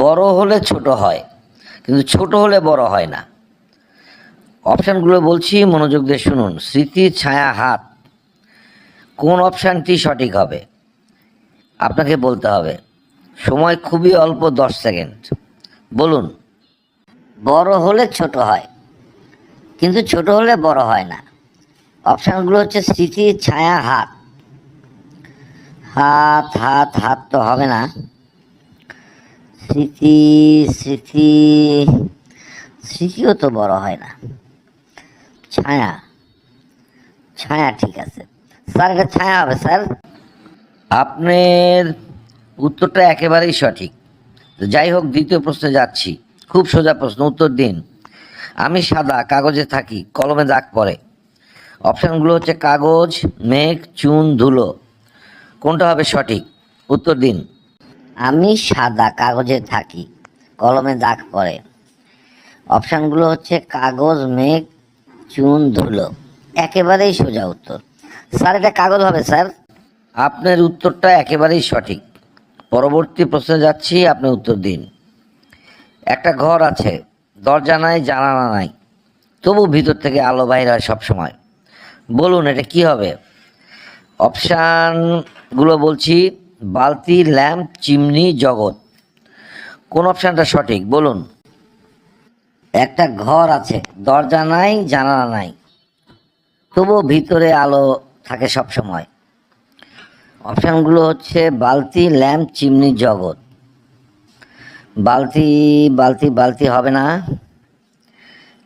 বড় হলে ছোট হয়, কিন্তু ছোট হলে বড় হয় না। অপশানগুলো বলছি, মনোযোগ দিয়ে শুনুন। স্মৃতি, ছায়া, হাত। কোন অপশানটি সঠিক হবে? আপনাকে বলতে হবে, সময় খুবই অল্প, দশ সেকেন্ড। বলুন, বড় হলে ছোট হয়, কিন্তু ছোট হলে বড় হয় না। অপশানগুলো হচ্ছে স্মৃতি, ছায়া, হাত। হাত হাত হাত তো হবে না। স্মৃতি স্মৃতি, স্মৃতিও তো বড় হয় না। ছায়া ছায়া ঠিক আছে। স্যার এটা ছায়া হবে, স্যার। আপনার উত্তরটা একেবারেই সঠিক। যাই হোক, দ্বিতীয় প্রশ্নে যাচ্ছি। খুব সোজা প্রশ্ন, উত্তর দিন। আমি সাদা, কাগজে থাকি, কলমে দাগ পড়ে। অপশানগুলো হচ্ছে কাগজ, মেঘ, চুন, ধুলো। কোনটা হবে সঠিক? উত্তর দিন। আমি সাদা কাগজে থাকি, কলমে দাগ পড়ে। অপশানগুলো হচ্ছে কাগজ, মেঘ, চুন, ধুলো। একেবারেই সোজা উত্তর। স্যার, এটা কাগজ হবে, স্যার। আপনার উত্তরটা একেবারেই সঠিক। পরবর্তী প্রশ্নে যাচ্ছি, আপনি উত্তর দিন। একটা ঘর আছে, দরজা নাই, জানালা নাই। তবু ভিতর থেকে আলো বাইর হয় সবসময়। বলুন, এটা কি হবে? অপশানগুলো বলছি বালতি, ল্যাম্প, চিমনি, জগৎ। কোন অপশানটা সঠিক? বলুন। একটা ঘর আছে, দরজা নাই, জানালা নাই। তবুও ভিতরে আলো থাকে সব সময় অপশানগুলো হচ্ছে বালতি, ল্যাম্প, চিমনি, জগৎ। বালতি বালতি বালতি হবে না।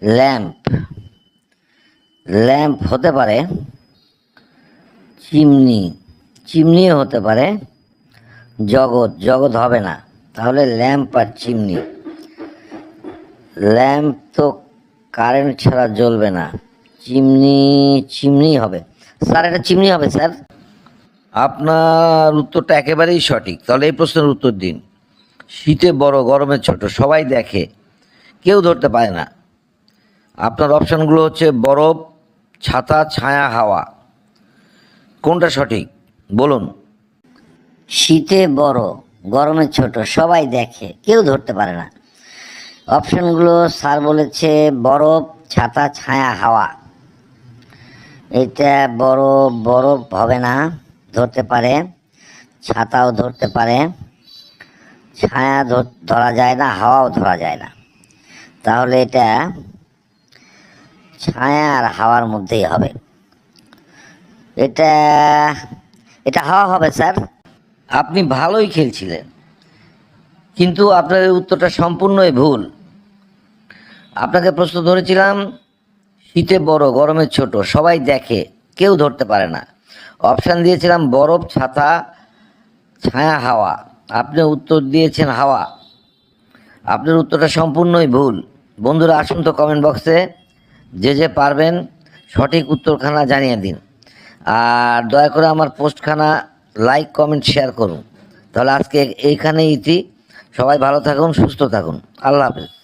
ল্যাম্প। ল্যাম্প হতে পারে চিমনি। চিমনিও হতে পারে। জগৎ জগৎ হবে না। তাহলে ল্যাম্প আর চিমনি। ল্যাম্প তো কারেন্ট ছাড়া জ্বলবে না। চিমনি চিমনি হবে। স্যার, এটা চিমনি হবে, স্যার। আপনার উত্তরটা একেবারেই সঠিক। তাহলে এই প্রশ্নের উত্তর দিন। শীতে বড়, গরমে ছোট, সবাই দেখে। কেউ ধরতে পারে না। আপনার অপশানগুলো হচ্ছে বরফ, ছাতা, ছায়া, হাওয়া। কোনটা সঠিক? বলুন। শীতে বড়, গরমে ছোট, সবাই দেখে, কেউ ধরতে পারে না। অপশনগুলো স্যার বলেছে, বরফ, ছাতা, ছায়া, হাওয়া। এটা বড়, বরফ হবে না, ধরতে পারে, ছাতাও ধরতে পারে। ছায়া ধরা যায় না, হাওয়াও ধরা যায় না। তাহলে এটা ছায়া আর হাওয়ার মধ্যেই হবে। এটা এটা হাওয়া হবে, স্যার? আপনি ভালোই খেলছিলেন। কিন্তু আপনার উত্তরটা সম্পূর্ণই ভুল। আপনাকে প্রশ্ন ধরেছিলাম, শীতে বড়, গরমে ছোট, সবাই দেখে, কেউ ধরতে পারে না। অপশান দিয়েছিলাম, বরফ, ছাতা, ছায়া, হাওয়া। আপনি উত্তর দিয়েছেন, হাওয়া। আপনার উত্তরটা সম্পূর্ণই ভুল। বন্ধুরা, আসুন তো কমেন্ট বক্সে যে যে পারবেন, সঠিক উত্তরখানা জানিয়ে দিন। আর দয়া করে আমার পোস্টখানা লাইক কমেন্ট শেয়ার করুন। তাহলে আজকে এইখানেই ইতি। সবাই ভালো থাকুন, সুস্থ থাকুন। আল্লাহ হাফেজ।